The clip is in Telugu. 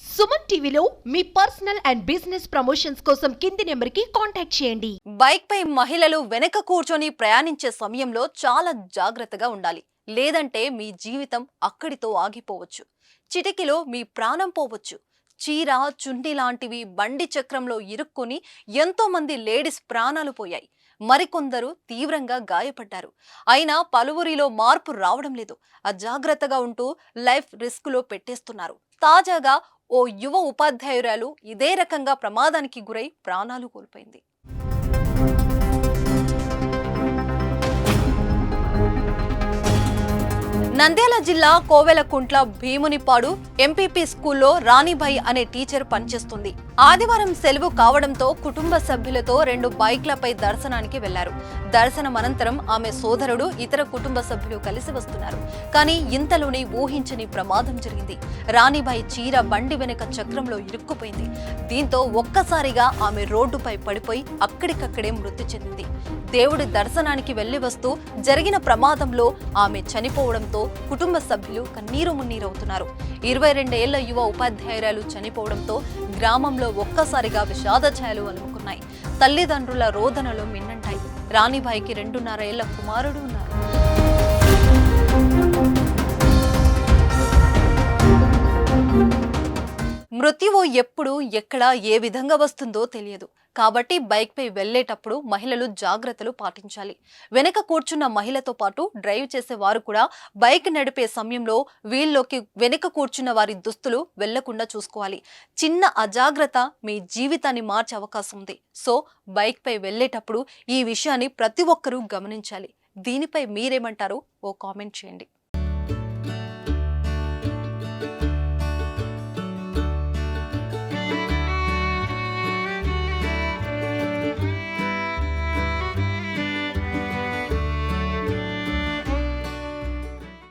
సుమన్ టీవీలో మీ పర్సనల్ అండ్ బిజినెస్ ప్రమోషన్స్ కోసం కింది నెంబర్కి కాంటాక్ట్ చేయండి. బైక్ పై మహిళలు వెనక కూర్చొని ప్రయాణించే సమయంలో చాలా జాగ్రత్తగా ఉండాలి. లేదంటే మీ జీవితం అక్కడితో ఆగిపోవచ్చు. చిటికిలో మీ ప్రాణం పోవచ్చు. చీర చుండి లాంటివి బండి చక్రంలో ఇరుక్కుని ఎంతో మంది లేడీస్ ప్రాణాలు పోయాయి. మరికొందరు తీవ్రంగా గాయపడ్డారు. అయినా పలువురిలో మార్పు రావడం లేదు. అజాగ్రత్తగా ఉంటూ లైఫ్ రిస్క్లో పెట్టేస్తున్నారు. తాజాగా ఓ యువ ఉపాధ్యాయురాలు ఇదే రకంగా ప్రమాదానికి గురై ప్రాణాలు కోల్పోయింది. నంద్యాల జిల్లా కోవెలకుంట్ల భీమునిపాడు ఎంపీపీ స్కూల్లో రాణిభాయ్ అనే టీచర్ పనిచేస్తుంది. ఆదివారం సెలవు కావడంతో కుటుంబ సభ్యులతో రెండు బైక్లపై దర్శనానికి వెళ్ళారు. దర్శనం అనంతరం ఆమె సోదరుడు ఇతర కుటుంబ సభ్యులు కలిసి వస్తున్నారు. కానీ ఇంతలోనే ఊహించని ప్రమాదం జరిగింది. రాణిభాయ్ చీర బండి వెనుక చక్రంలో ఇరుక్కుపోయింది. దీంతో ఒక్కసారిగా ఆమె రోడ్డుపై పడిపోయి అక్కడికక్కడే మృతి చెందింది. దేవుడి దర్శనానికి వెళ్ళి వస్తూ జరిగిన ప్రమాదంలో ఆమె చనిపోవడంతో కుటుంబ సభ్యులు కన్నీరు మున్నీరవుతున్నారు ఇరవై రెండేళ్ళ యువ ఉపాధ్యాయురాలు చనిపోవడంతో గ్రామంలో ఒక్కసారిగా విషాద ఛాయలు అలుముకున్నాయి. తల్లిదండ్రుల రోదనలు మిన్నంటాయి. రాణిబాయికి రెండున్నర ఏళ్ళ కుమారుడు ఉన్నారు. మృత్యువు ఎప్పుడు ఎక్కడ ఏ విధంగా వస్తుందో తెలియదు. కాబట్టి బైక్పై వెళ్ళేటప్పుడు మహిళలు జాగ్రత్తలు పాటించాలి. వెనక కూర్చున్న మహిళతో పాటు డ్రైవ్ చేసే వారు కూడా బైక్ నడిపే సమయంలో వీల్లోకి వెనక కూర్చున్న వారి దుస్తులు వెళ్ళకుండా చూసుకోవాలి. చిన్న అజాగ్రత్త మీ జీవితాన్ని మార్చే అవకాశం ఉంది. సో బైక్పై వెళ్ళేటప్పుడు ఈ విషయాన్ని ప్రతి ఒక్కరూ గమనించాలి. దీనిపై మీరేమంటారో? ఓ కామెంట్ చేయండి.